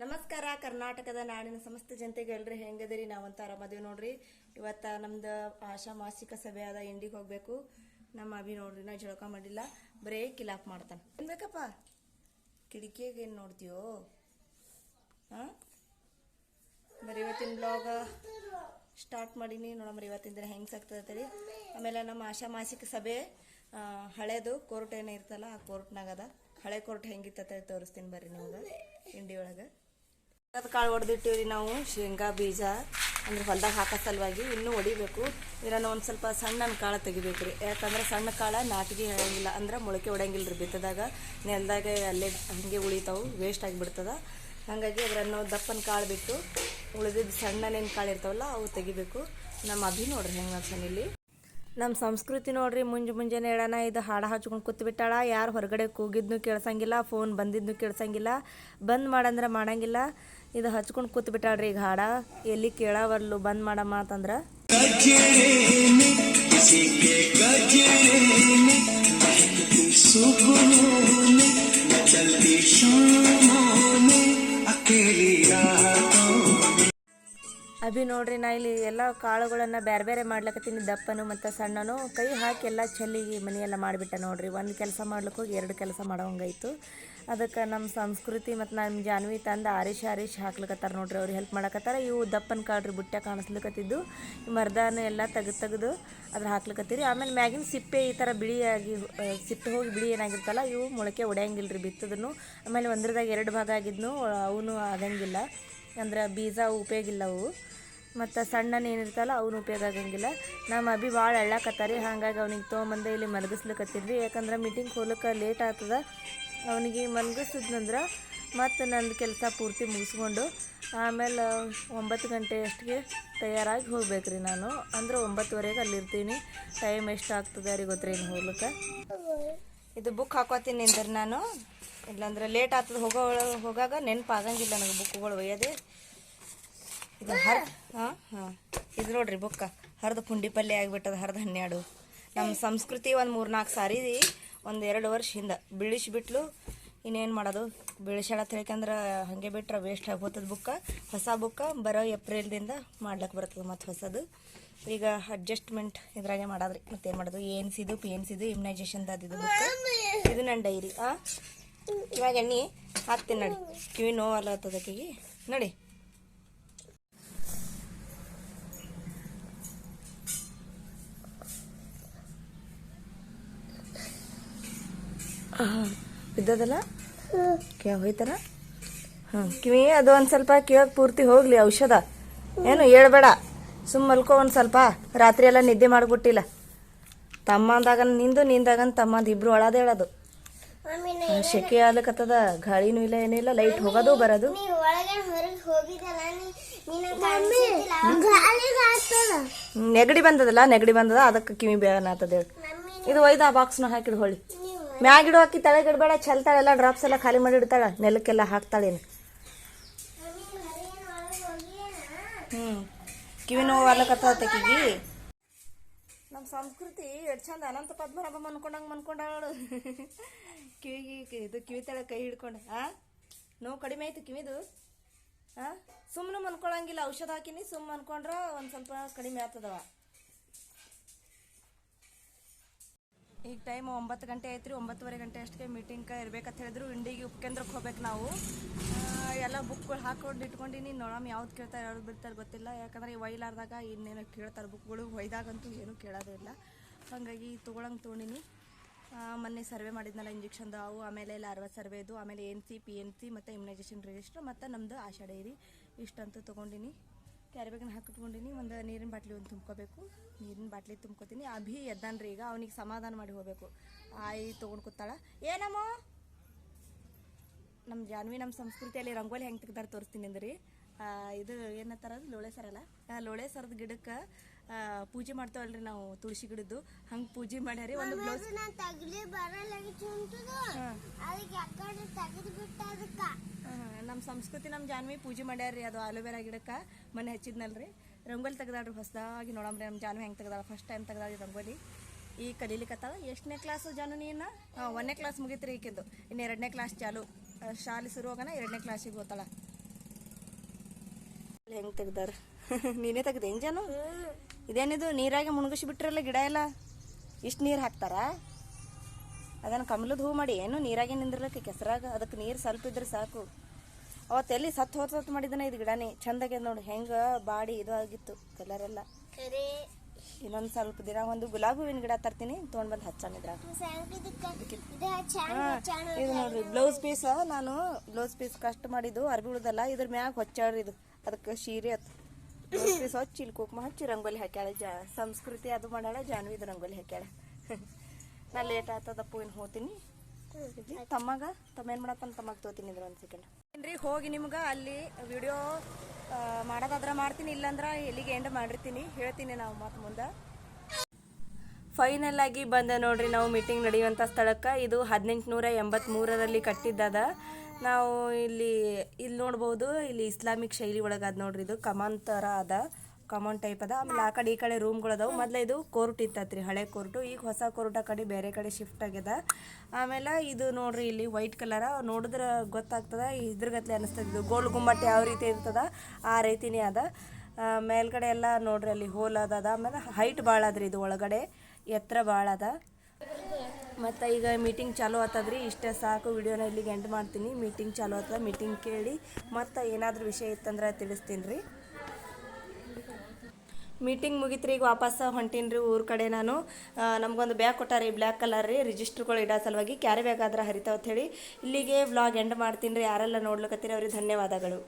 ನಮಸ್ಕಾರ, ಕರ್ನಾಟಕದ ನಾಡಿನ ಸಮಸ್ತ ಜನತೆಗೆ ಎಲ್ರಿ ಹೆಂಗದಿರಿ? ನಾವಂತ ಆರಾಮದೇವಿ ನೋಡ್ರಿ. ಇವತ್ತ ನಮ್ದು ಆಶಾ ಮಾಸಿಕ ಸಭೆ ಅದ ಇಂಡಿಗೆ ಹೋಗ್ಬೇಕು. ನಮ್ಮ ಅಭಿ ನೋಡ್ರಿ, ನಾ ಜಳಕ ಮಾಡಿಲ್ಲ. ಬರೇ ಕಿಲಾಪ್ ಮಾಡ್ತಾನೆ. ಬೇಕಪ್ಪ? ಕಿಟಕಿಯಾಗ ನೋಡ್ತೀಯೋ? ಹಾ? ಬರೀ ಇವತ್ತಿನ ಬ್ಲಾಗ ಸ್ಟಾರ್ಟ್ ಮಾಡೀನಿ. ನೋಡಮ್ರಿ ಇವತ್ತಿನ ದಿನ ಹೆಂಗೆ ರೀ ಆಮೇಲೆ ನಮ್ಮ ಆಶಾ ಮಾಸಿಕ ಸಭೆ ಹಳೇದು ಕೋರ್ಟ್ ಏನೋ ಇರ್ತಲ್ಲ, ಆ ಕೋರ್ಟ್ನಾಗ ಅದ ಹಳೆ ಕೋರ್ಟ್ ಹೆಂಗಿತ್ತ ತೋರಿಸ್ತೀನಿ ಬರ್ರಿ ನಿಮ್ಗೆ, ಇಂಡಿ ಒಳಗೆ. ಅದು ಕಾಳು ಹೊಡೆದಿಟ್ಟಿವ್ರಿ ನಾವು, ಶೇಂಗಾ, ಬೀಜ, ಅಂದ್ರೆ ಹೊಲ್ದಾಗ ಹಾಕೋ ಸಲುವಾಗಿ ಇನ್ನೂ ಹೊಡಿಬೇಕು ಇದನ್ನು ಒಂದು ಸ್ವಲ್ಪ ಸಣ್ಣ ಕಾಳು ತೆಗಿಬೇಕು ರೀ ಯಾಕಂದ್ರೆ ಸಣ್ಣ ಕಾಳು ನಾಟಿಗೆ ಹೇಳಂಗಿಲ್ಲ ಅಂದ್ರೆ ಮೊಳಕೆ ಹೊಡಂಗಿಲ್ಲ ರೀ ಬಿತ್ತದಾಗ. ನೆಲದಾಗ ಅಲ್ಲೇ ಹಾಗೆ ಉಳಿತಾವು ವೇಸ್ಟ್ ಆಗಿಬಿಡ್ತದ. ಹಾಗಾಗಿ ಅದನ್ನು ದಪ್ಪನ ಕಾಳು ಬಿಟ್ಟು ಉಳಿದಿದ್ದು ಸಣ್ಣನೇನು ಕಾಳು ಇರ್ತಾವಲ್ಲ, ಅವು ತೆಗಿಬೇಕು. ನಮ್ಮ ಅಭಿ ನೋಡ್ರಿ ಹೆಂಗೆ ಮಾಡ್ತಾನೆ ಇಲ್ಲಿ. ನಮ್ಮ ಸಂಸ್ಕೃತಿ ನೋಡ್ರಿ, ಮುಂಜೆ ಮುಂಜಾನೆ ಹೇಳೋಣ ಇದು ಹಾಡು ಹಚ್ಕೊಂಡು ಕೂತ್ಬಿಟ್ಟಾಳ ಯಾರು ಹೊರಗಡೆ ಕೂಗಿದ್ನು ಕೇಳ್ಸಂಗಿಲ್ಲ ಫೋನ್ ಬಂದಿದ್ನು ಕೇಳ್ಸಂಗಿಲ್ಲ. ಬಂದ್ ಮಾಡಂದ್ರೆ ಮಾಡಂಗಿಲ್ಲ. ಇದು ಹಚ್ಕೊಂಡು ಕೂತ್ ಬಿಟ್ಟಾಳ್ರಿ ಈಗ ಹಾಡ. ಎಲ್ಲಿ ಕೇಳಾವರ್ಲು ಬಂದ್ ಮಾಡಮ್ಮ ಅಂತಂದ್ರೆ ಅಭಿ ನೋಡ್ರಿ ನಾ ಇಲ್ಲಿ ಎಲ್ಲ ಕಾಳುಗಳನ್ನ ಬೇರೆ ಬೇರೆ ಮಾಡ್ಲಕತ್ತೀನಿ ದಪ್ಪನು ಮತ್ತು ಸಣ್ಣನು. ಕೈ ಹಾಕಿ ಎಲ್ಲ ಚೆಲ್ಲಿಗೆ ಮನೆಯೆಲ್ಲ ಮಾಡ್ಬಿಟ್ಟ ನೋಡ್ರಿ. ಒಂದು ಕೆಲಸ ಮಾಡ್ಲಿಕ್ಕೆ ಹೋಗಿ ಎರಡು ಕೆಲಸ ಮಾಡೋಂಗಾಯ್ತು ಅದಕ್ಕೆ ನಮ್ಮ ಸಂಸ್ಕೃತಿ ಮತ್ತು ನಮ್ಮ ಜಾನ್ವಿ ತಂದು ಆರಿಶ್ ಆರಿಶ್ ಹಾಕ್ಲಿಕತ್ತಾರ ನೋಡ್ರಿ, ಅವ್ರು ಹೆಲ್ಪ್ ಮಾಡಕತ್ತಾರ. ಇವು ದಪ್ಪನ ಕಾಡ್ರಿ ಬುಟ್ಟ ಕಾಣಿಸ್ಲಿಕತ್ತಿದ್ದು. ಮರ್ದಾನ ಎಲ್ಲ ತೆಗೆದು ತೆಗೆದು ಅದ್ರ ಹಾಕ್ಲಿಕತ್ತೀರಿ. ಆಮೇಲೆ ಮ್ಯಾಗಿನ ಸಿಪ್ಪೆ ಈ ಥರ ಬಿಳಿಯಾಗಿ ಸಿಪ್ಪೆ ಹೋಗಿ ಬಿಳಿ ಏನಾಗಿರ್ತಲ್ಲ, ಇವು ಮೊಳಕೆ ಒಡೆಯಂಗಿಲ್ಲ ರೀ ಬಿತ್ತದನ್ನು ಆಮೇಲೆ ಒಂದ್ರದಾಗ ಎರಡು ಭಾಗ ಆಗಿದ್ನು ಅವನು ಆಗಂಗಿಲ್ಲ. ಅಂದ್ರೆ ಬೀಜ ಉಪಯೋಗ ಇಲ್ಲ ಅವು. ಮತ್ತು ಸಣ್ಣನ ಏನಿರ್ತಲ್ಲ, ಅವನು ಉಪಯೋಗ ಆಗಂಗಿಲ್ಲ. ನಮ್ಮ ಅಭಿ ಭಾಳ ಎಳ್ಳಾಕತ್ತಾರಿ, ಹಾಗಾಗಿ ಅವ್ನಿಗೆ ತೊಗೊಂಬಂದೆ ಇಲ್ಲಿ ಮಲಗಿಸ್ಲಿಕ್ಕತ್ತಿದ್ವಿ ಯಾಕಂದ್ರೆ ಮೀಟಿಂಗ್ ಹೋಗ್ಲಿಕ್ಕೆ ಲೇಟ್ ಆಗ್ತದ. ಅವನಿಗೆ ಮಲಗಿಸಿದ್ನಂದ್ರೆ ಮತ್ತು ನಂದು ಕೆಲಸ ಪೂರ್ತಿ ಮುಗಿಸ್ಕೊಂಡು ಆಮೇಲೆ ಒಂಬತ್ತು ಗಂಟೆ ಅಷ್ಟಿಗೆ ತಯಾರಾಗಿ ಹೋಗ್ಬೇಕ್ರಿ ನಾನು. ಅಂದ್ರೆ ಒಂಬತ್ತುವರೆಗೆ ಅಲ್ಲಿರ್ತೀನಿ. ಟೈಮ್ ಎಷ್ಟು ಆಗ್ತದೆ ರೀ ಗೊತ್ತ್ರಿ ಹೋಗ್ಲಿಕ್ಕೆ? ಇದು ಬುಕ್ ಹಾಕೋತೀನಿ ಅಂದ್ರೆ ನಾನು. ಇಲ್ಲಾಂದ್ರೆ ಲೇಟ್ ಆಗ್ತದೆ ಹೋಗೋ ಹೋಗಾಗ ನೆನಪು ಆಗಂಗಿಲ್ಲ ನನಗೆ ಬುಕ್ಗಳು ಒಯ್ಯೋದೆ. ಇದು ಹರ್ ಹಾಂ ಹಾಂ. ಇದು ನೋಡ್ರಿ ಬುಕ್ಕ ಹರಿದು ಪುಂಡಿ ಪಲ್ಯ ಆಗಿಬಿಟ್ಟದ ಹರಿದು ಹನ್ನೆರಡು ನಮ್ಮ ಸಂಸ್ಕೃತಿ ಒಂದು ಮೂರು ನಾಲ್ಕು ಸಾರಿ ಒಂದು ಎರಡು ವರ್ಷ ಹಿಂದೆ ಬಿಳಿಸ್ಬಿಟ್ಲು ಇನ್ನೇನು ಮಾಡೋದು? ತಿಳ್ಕಂದ್ರೆ ಹಾಗೆ ಬಿಟ್ರೆ ವೇಸ್ಟ್ ಆಗ್ಬೋತದ ಬುಕ್ಕ. ಹೊಸ ಬುಕ್ಕ ಬರೋ ಏಪ್ರಿಲ್ದಿಂದ ಮಾಡ್ಲಿಕ್ಕೆ ಬರ್ತದೆ ಮತ್ತು ಹೊಸದು. ಈಗ ಅಡ್ಜಸ್ಟ್ಮೆಂಟ್ ಇದ್ರಾಗೆ ಮಾಡೋದ್ರಿ. ಮತ್ತೇನು ಮಾಡೋದು? ಏನ್ಸ್ ಸಿದು ಪಿ ಎನ್ ಇದು ಇಮ್ಯುನೈಜೇಷನ್ ಇದು ಬುಕ್ಕ. ಇದು ನನ್ನ ಡೈರಿ ಇವಾಗ ಎಣ್ಣೆ ಹಾಕ್ತೀನಿ ನೋಡಿ. ಕಿವಿ ನೋವಲ್ಲ ಆಕೆಗೆ ನೋಡಿ. ಬಿದ್ದದಲ್ಲ? ಕೇಳ ಹೋಯ್ತಾರ ಹಾಂ. ಕಿವಿ ಅದು ಒಂದು ಸ್ವಲ್ಪ ಕಿವಾಗ ಪೂರ್ತಿ ಹೋಗಲಿ ಔಷಧ. ಏನು ಹೇಳ್ಬೇಡ. ಸುಮ್ಮ ಮಲ್ಕೋ ಒಂದು ಸ್ವಲ್ಪ. ರಾತ್ರಿ ಎಲ್ಲ ನಿದ್ದೆ ಮಾಡಿಬಿಟ್ಟಿಲ್ಲ. ತಮ್ಮಂದಾಗ ನಿಂದು ನಿಂದಾಗನ್ ತಮ್ಮಂದ ಇಬ್ರು ಒಳದ ಹೇಳೋದು. ಶೆಕೆ ಆಗ್ಲಕತ್ತದ. ಗಾಳಿನೂ ಇಲ್ಲ ಏನಿಲ್ಲ ಲೈಟ್ ಹೋಗೋದು ಬರೋದು. ನೆಗಡಿ ಬಂದದಲ್ಲ ನೆಗಡಿ ಬಂದದ ಅದಕ್ಕೆ ಕಿವಿ ಬೇಗನ ಆತದ ಹೇಳಿ. ಇದು ಒಯ್ದು ಆ ಬಾಕ್ಸ್ನ ಹಾಕಿಡ್ ನೀವು ಮ್ಯಾಗಿಡು ಹಾಕಿ ತಲೆಗಿಡ್ಬೇಡ ಚೆಲ್ತಾಳೆ ಎಲ್ಲ ಡ್ರಾಪ್ಸ್ ಎಲ್ಲ ಖಾಲಿ ಮಾಡಿ ಇಡ್ತಾಳೆ. ನೆಲಕ್ಕೆಲ್ಲ ಹಾಕ್ತಾಳೇನು. ಹ್ಞೂ ಕಿವಿ ನೋವು ಆಗ್ಲಕತ್ತದ ತೆಕಿಗಿ ನಮ್ಮ ಸಂಸ್ಕೃತಿ ಎಷ್ಟು ಚಂದ, ಅನಂತ ಪದ್ಮನಾಭ ಮನ್ಕೊಂಡಂಗೆ ಮನ್ಕೊಂಡಾಳು ಕಿವಿಗೆ ಇದು ಕಿವಿ ತಳ ಕೈ ಹಿಡ್ಕೊಂಡು ಹಾಂ ನೋವು ಕಡಿಮೆ ಆಯ್ತು ಕಿವಿದು. ಆ? ಸುಮ್ಮನೆ ಮನ್ಕೊಳಂಗಿಲ್ಲ, ಔಷಧ ಹಾಕಿನಿ ಸುಮ್ಮನೆ ಅನ್ಕೊಂಡ್ರ ಒಂದು ಸ್ವಲ್ಪ ಕಡಿಮೆ ಆಗ್ತದವ. ಈಗ ಟೈಮ್ ಒಂಬತ್ತು ಗಂಟೆ ಐತ್ರಿ, ಒಂಬತ್ತುವರೆ ಗಂಟೆ ಅಷ್ಟಕ್ಕೆ ಮೀಟಿಂಗ್ ಇರ್ಬೇಕಂತ ಹೇಳಿದ್ರು. ಇಂಡಿಗೆ ಉಪಕೇಂದ್ರಕ್ಕೆ ಹೋಗ್ಬೇಕು ನಾವು. ಎಲ್ಲ ಬುಕ್ಗಳು ಹಾಕೊಂಡು ಇಟ್ಕೊಂಡಿನಿ. ನೋಡಮ್ ಯಾವ್ದು ಕೇಳ್ತಾರೆ, ಯಾವ್ದು ಬಿಡ್ತಾರೆ ಗೊತ್ತಿಲ್ಲ. ಯಾಕಂದ್ರೆ ಒಯ್ಲಾರ್ದಾಗ ಇನ್ನೇನು ಕೇಳ್ತಾರೆ ಬುಕ್ಗಳು ಒಯ್ದಾಗಂತೂ ಏನೂ ಕೇಳೋದೇ ಇಲ್ಲ. ಹಾಗಾಗಿ ತೊಗೊಳಂಗೆ ತೊಗೊಂಡಿನಿ. ಮೊನ್ನೆ ಸರ್ವೆ ಮಾಡಿದ್ನಲ್ಲ ಇಂಜೆಕ್ಷನ್ದು ಅವು ಆಮೇಲೆ ಲಾರ್ವ ಸರ್ವೆ ಇದು. ಆಮೇಲೆ N C P N C ಮತ್ತು ಇಮ್ಯುನೈಸೇಷನ್ ರಿಜಿಸ್ಟರ್ ಮತ್ತು ನಮ್ಮದು ಆಶಾ ಡೈರಿ ಇಷ್ಟಂತೂ ತೊಗೊಂಡಿನಿ. ಕ್ಯಾರಿ ಬ್ಯಾಗ್ನ ಹಾಕಿಟ್ಕೊಂಡಿನಿ, ಒಂದು ನೀರಿನ ಬಾಟ್ಲಿ ಒಂದು ತುಂಬ್ಕೋಬೇಕು. ನೀರಿನ ಬಾಟ್ಲಿ ತುಂಬ್ಕೋತೀನಿ. ಅಭಿ ಎದ್ದಾನ್ರಿ ಈಗ ಅವನಿಗೆ ಸಮಾಧಾನ ಮಾಡಿ ಹೋಗಬೇಕು. ಆಯಿ ತೊಗೊಂಡು ಕೂತಾಳ. ಏನಮ್ಮ ನಮ್ಮ? ಜಾನ್ವಿ ನಮ್ಮ ಸಂಸ್ಕೃತಿಯಲ್ಲಿ ರಂಗೋಲಿ ಹೆಂಗೆ ತೆಗ್ದಾರ ತೋರಿಸ್ತೀನಿ ಅಂದ್ರಿ. ಇದು ಏನತ್ತಾರ ಅದು? ಲೋಳೆ ಸರಲ್ಲ ಲೋಳೆ ಸರದ ಗಿಡಕ್ಕೆ ಪೂಜೆ ಮಾಡ್ತಾವಲ್ರಿ ನಾವು ತುಳಸಿ ಗಿಡದ್ದು. ಹಂಗ ಪೂಜೆ ಮಾಡ್ಯಾರಿ. ಒಂದು ಬ್ಲೌಸ್ ನಮ್ಮ ಸಂಸ್ಕೃತಿ ನಮ್ಮ ಜಾನ್ವಿ ಪೂಜೆ ಮಾಡ್ಯಾರ್ರಿ. ಅದು ಆಲೋವೆರಾ ಗಿಡಕ್ಕೆ ಮನೆ ಹಚ್ಚಿದ್ನಲ್ರಿ. ರಂಗೋಲಿ ತೆಗ್ದಾಳ್ರಿ ಹೊಸದಾಗಿ ನೋಡಮ್ರಿ ನಮ್ಮ ಜಾನ್ವಿ ಹೆಂಗೆ ತೆಗ್ದಾಳ. ಫಸ್ಟ್ ಟೈಮ್ ತೆಗ್ದಾಳಿ ರಂಗೋಲಿ. ಈಗ ಕಲೀಲಿಕ್ಕತ್ತಾಳ ಎಷ್ಟನೇ ಕ್ಲಾಸು ಜಾನು ನೀನು ಒಂದನೇ ಕ್ಲಾಸ್ ಮುಗೀತ್ರಿ ಈಕಿಂದು. ಇನ್ನು ಎರಡನೇ ಕ್ಲಾಸ್ ಚಾಲು. ಶಾಲೆ ಶುರುವಾಗನ ಎರಡನೇ ಕ್ಲಾಸಿಗೆ ಹೋಗ್ತಾಳ ಹೆಂಗೆ ತೆಗ್ದಾರ? ನೀನೇ ತೆಗ್ದೆ, ಹೆಂಗೆ ಇದೇನಿದು, ನೀರಾಗೆ ಮುಣಗಿಸಿ ಬಿಟ್ರಲ್ಲ ಗಿಡ ಎಲ್ಲ? ಇಷ್ಟು ನೀರು ಹಾಕ್ತಾರ? ಅದನ್ನು ಕಮಲದ ಹೂ ಮಾಡಿ ಏನು ನೀರಾಗೆ ನಿಂದಿರ್ಲಕ್ಕೆ ಕೆಸರಾಗ? ಅದಕ್ಕೆ ನೀರು ಸ್ವಲ್ಪ ಇದ್ರೆ ಸಾಕು. ಅವತ್ತು ಎಲ್ಲಿ ಸತ್ತು ಹೊತ್ತು ಸತ್ತು ಮಾಡಿದನ ಇದು ಗಿಡನೇ? ಚಂದಾಗ್ಯದ ನೋಡಿ, ಹೆಂಗೆ ಬಾಡಿ ಇದು ಆಗಿತ್ತು ಕಲರ್ ಎಲ್ಲ ಕರೆ. ಇನ್ನೊಂದು ಸ್ವಲ್ಪ ದಿನ ಒಂದು ಗುಲಾಬಿ ಹೂವಿನ ಗಿಡ ತರ್ತೀನಿ, ತೊಗೊಂಡು ಬಂದು ಹಚ್ಚಾನ ಇದು ಬ್ಲೌಸ್ ಪೀಸ್, ನಾನು ಬ್ಲೌಸ್ ಪೀಸ್ ಕಷ್ಟ ಮಾಡಿದ್ದು ಅರ್ಬಿ ಉಳ್ದಲ್ಲ, ಇದ್ರ ಮ್ಯಾಗ ಹೊಚ್ಚಾಡ್ರಿ ಇದು. ಅದಕ್ಕೆ ಸೀರೆ ಅತ್. ಬ್ಲೌಸ್ ಪೀಸ್ ಹಚ್ಚಿ, ಇಲ್ಲಿ ಕುಕ್ಮ ಹಚ್ಚಿ, ರಂಗೋಲಿ ಹಾಕ್ಯಾಳ ಜಾ, ಸಂಸ್ಕೃತಿ ಅದು ಮಾಡ್ಯಾಳ ಜಾನ್ವಿ ಇದು ರಂಗೋಲಿ ಹಾಕ್ಯಾಳ. ನಾ ಲೇಟ್ ಆಗ್ತದಪ್ಪ ಇನ್ನು ಹೋತೀನಿ. ತಮ್ಮಗ, ತಮ್ಮ ಏನು ಮಾಡಪ್ಪ ತಮ್ಮಗ ತೋತೀನಿ ಇದ್ರ ಒಂದು ಸೆಕೆಂಡ್ ಏನ್ರಿ, ಹೋಗಿ ನಿಮ್ಗೆ ಅಲ್ಲಿ ವಿಡಿಯೋ ಮಾಡೋದಾದ್ರೆ ಮಾಡ್ತೀನಿ, ಇಲ್ಲಾಂದ್ರೆ ಎಲ್ಲಿಗೆ ಎಂಡ್ ಮಾಡಿರ್ತೀನಿ. ಹೇಳ್ತೀನಿ ನಾವು ಮತ್ತೆ ಮುಂದೆ. ಫೈನಲ್ ಆಗಿ ಬಂದ ನೋಡ್ರಿ ನಾವು ಮೀಟಿಂಗ್ ನಡೆಯುವಂಥ ಸ್ಥಳಕ್ಕೆ. ಇದು ಹದಿನೆಂಟುನೂರ ಎಂಬತ್ತ್ಮೂರರಲ್ಲಿ ಕಟ್ಟಿದ್ದದ. ನಾವು ಇಲ್ಲಿ ಇಲ್ಲಿ ನೋಡ್ಬೋದು, ಇಲ್ಲಿ ಇಸ್ಲಾಮಿಕ್ ಶೈಲಿ ಒಳಗಾದ ನೋಡ್ರಿ, ಇದು ಕಮಾನ್ ಥರ ಅದ. ಕಮಾನ್ ಟೈಪ್ ಅದ. ಆಮೇಲೆ ಆ ಕಡೆ ಈ ಕಡೆ ರೂಮ್ಗಳು ಅದಾವು. ಮೊದಲ ಇದು ಕೋರ್ಟ್ ಇತ್ತತ್ರಿ, ಹಳೆ ಕೋರ್ಟು ಈಗ ಹೊಸ ಕೋರ್ಟ್ ಆ ಕಡೆ ಬೇರೆ ಕಡೆ ಶಿಫ್ಟ್ ಆಗ್ಯದ. ಆಮೇಲೆ ಇದು ನೋಡ್ರಿ ಇಲ್ಲಿ ವೈಟ್ ಕಲರ ನೋಡಿದ್ರೆ ಗೊತ್ತಾಗ್ತದ. ಇದ್ರಗತ್ಲೆ ಅನಿಸ್ತದೆ ಇದು. ಗೋಲ್ ಗುಮ್ಮಟ್ ಯಾವ ರೀತಿ ಇರ್ತದ, ಆ ರೀತಿನೇ ಅದ. ಮೇಲ್ಗಡೆ ಎಲ್ಲ ನೋಡ್ರಿ ಅಲ್ಲಿ ಹೋಲ್ ಅದ ಆಮೇಲೆ ಹೈಟ್ ಭಾಳ ಅದ್ರಿ ಇದು ಒಳಗಡೆ. ಎತ್ತರ ಭಾಳ ಅದ. ಮತ್ತು ಈಗ ಮೀಟಿಂಗ್ ಚಾಲೂ ಆತದ್ರಿ. ಇಷ್ಟೇ ಸಾಕು. ವಿಡಿಯೋನ ಇಲ್ಲಿಗೆ ಎಂಡ್ ಮಾಡ್ತೀನಿ. ಮೀಟಿಂಗ್ ಚಾಲೂ ಆತದ. ಮೀಟಿಂಗ್ ಕೇಳಿ ಮತ್ತು ಏನಾದರೂ ವಿಷಯ ಇತ್ತಂದ್ರೆ ತಿಳಿಸ್ತೀನಿ ರೀ ಮೀಟಿಂಗ್ ಮುಗಿತ್ರಿ, ಈಗ ವಾಪಸ್ ಹೊಂಟೀನಿ ರೀ ಊರ ಕಡೆ ನಾನು. ನಮಗೊಂದು ಬ್ಯಾಗ್ ಕೊಟ್ಟಾರಿ ಬ್ಲ್ಯಾಕ್ ಕಲರ್ ರೀ ರಿಜಿಸ್ಟ್ರ್ಗಳು ಇಡೋ ಸಲುವಾಗಿ. ಕ್ಯಾರಿ ಬ್ಯಾಗ್ ಆದ್ರೆ ಹರಿತಾವ ಹೇಳಿ. ಇಲ್ಲಿಗೆ ವ್ಲಾಗ್ ಎಂಡ್ ಮಾಡ್ತೀನಿ ರೀ. ಯಾರೆಲ್ಲ ನೋಡ್ಲಿಕತ್ತೀರಿ ಅವ್ರಿಗೆ ಧನ್ಯವಾದಗಳು.